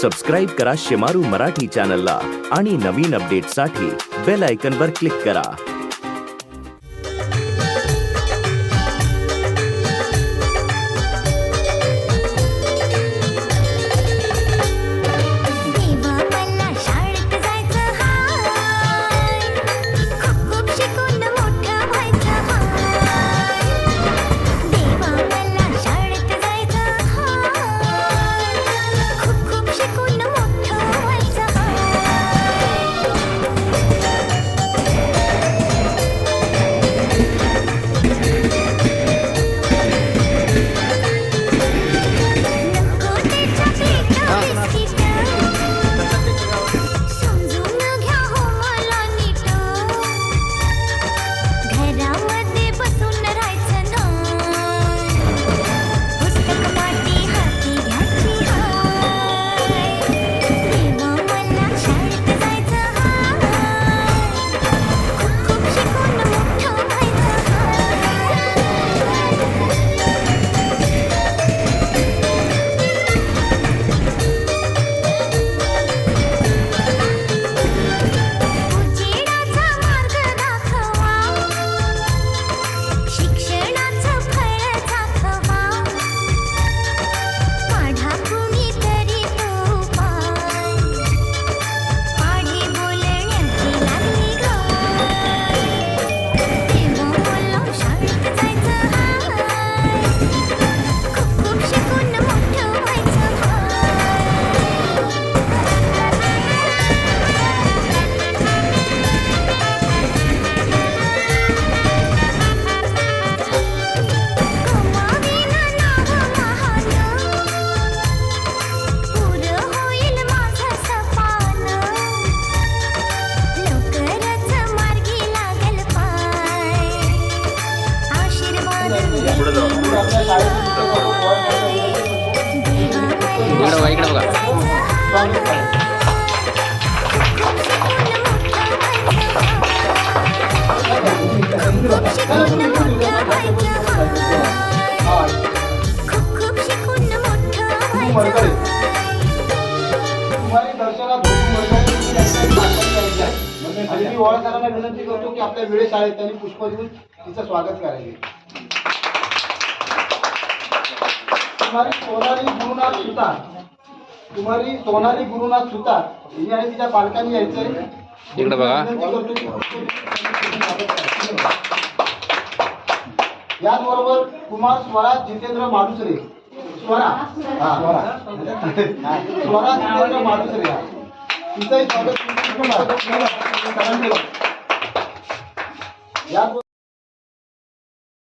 Subscribe करा शेमारू मराठी चॅनलला आणि नवीन अपडेटसाठी बेल आयकनवर क्लिक करा. आणि मी ओळख सरांना विनंती करतो की आपल्या वेळेशाळेत त्यांनी पुष्प देऊन तिचं स्वागत करायचे कुमारी सोनाली गुरुनाथ सुतार. कुमारी सोनाली गुरुनाथ सुतार. हिने आणि तिच्या पालकांनी यायचंय. इकडे बघा. याचबरोबर कुमार स्वराज जितेंद्र माडुसरे. स्वरा. हा स्वरा. स्वरा जितेंद्र माडुसरे. तिचंही स्वागत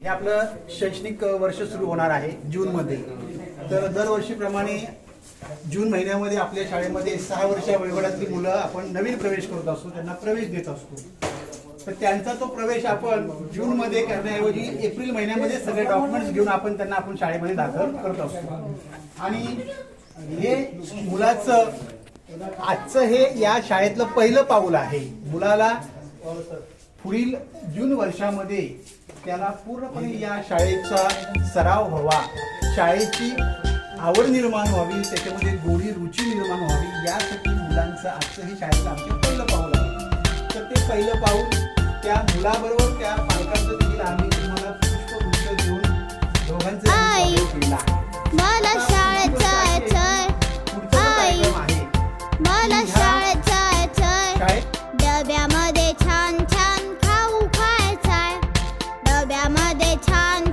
हे आपलं शैक्षणिक वर्ष सुरू होणार आहे जूनमध्ये तर दरवर्षीप्रमाणे जून महिन्यामध्ये आपल्या शाळेमध्ये सहा वर्षा वयोगटातली मुलं आपण नवीन प्रवेश करत असतो त्यांना प्रवेश देत असतो. तर त्यांचा तो प्रवेश आपण जूनमध्ये करण्याऐवजी एप्रिल महिन्यामध्ये सगळे डॉक्युमेंट्स घेऊन आपण त्यांना आपण शाळेमध्ये दाखल करत असतो. आणि हे मुलाचं आजचं हे या शाळेतलं पहिलं पाऊल आहे. मुलाला पुढील जून वर्षामध्ये त्याला पूर्णपणे या शाळेचा सराव व्हावा शाळेची आवड निर्माण व्हावी त्याच्यामध्ये गोडी रुची निर्माण व्हावी यासाठी मुलांचं आजचं हे शाळेचं आमचं पहिलं पाऊल आहे. तर ते पहिलं पाऊल त्या मुलाबरोबर त्या पालकांचं देखील आम्ही तुम्हाला पुष्पगुच्छ देऊन दोघांचं आई. केलं. मला शाळेत जायचंय पुढचा जो आई. कार्यक्रम आहे मला शाळेत जायचंय शाळेत डब्यामध्ये छान छान खाऊ खायचाय डब्यामध्ये छान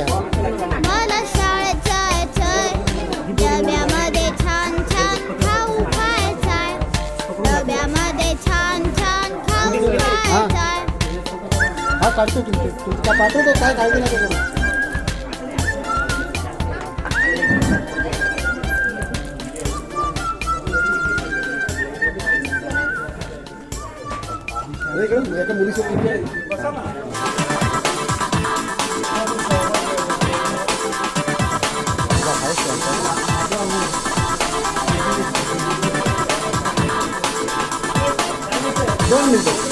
इच्छा मला शाळेचा डब्यामध्ये छान छान खाऊ खायचाय. डब्यामध्ये छान छान खाऊ खायचाय. हा काढतो तुमचे. तुमचा पाठवतो काय काळजी नका करू. एका मुलीसोबत 하면 돼.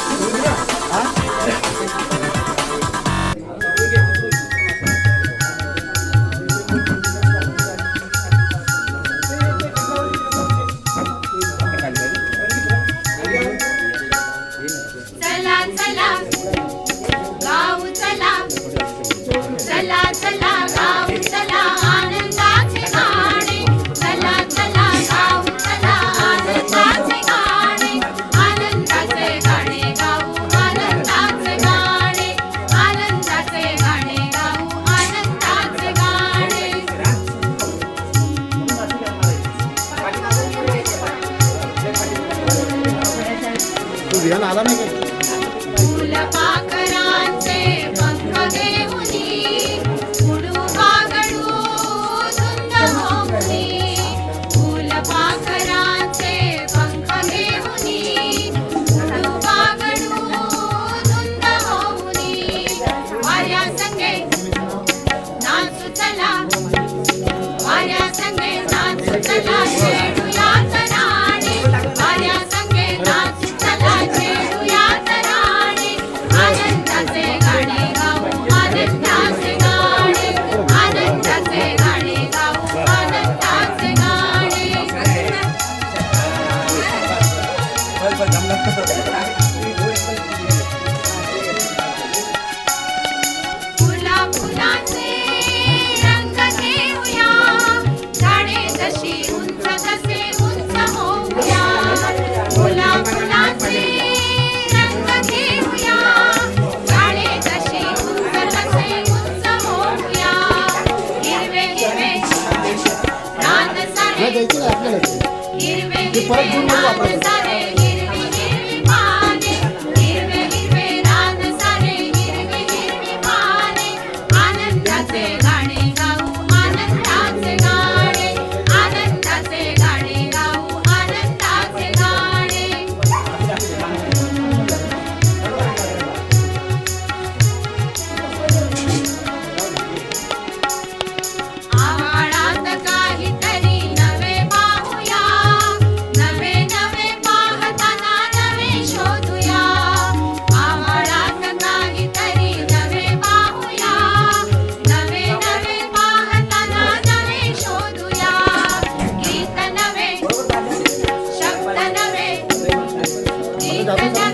欢迎。Obrigado.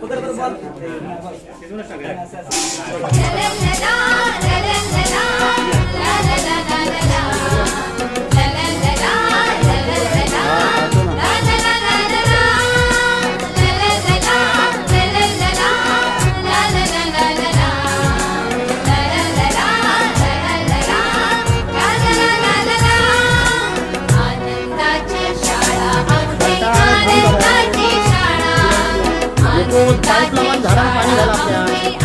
కుదరదు आनंदाची शाळा आमची आनंदाची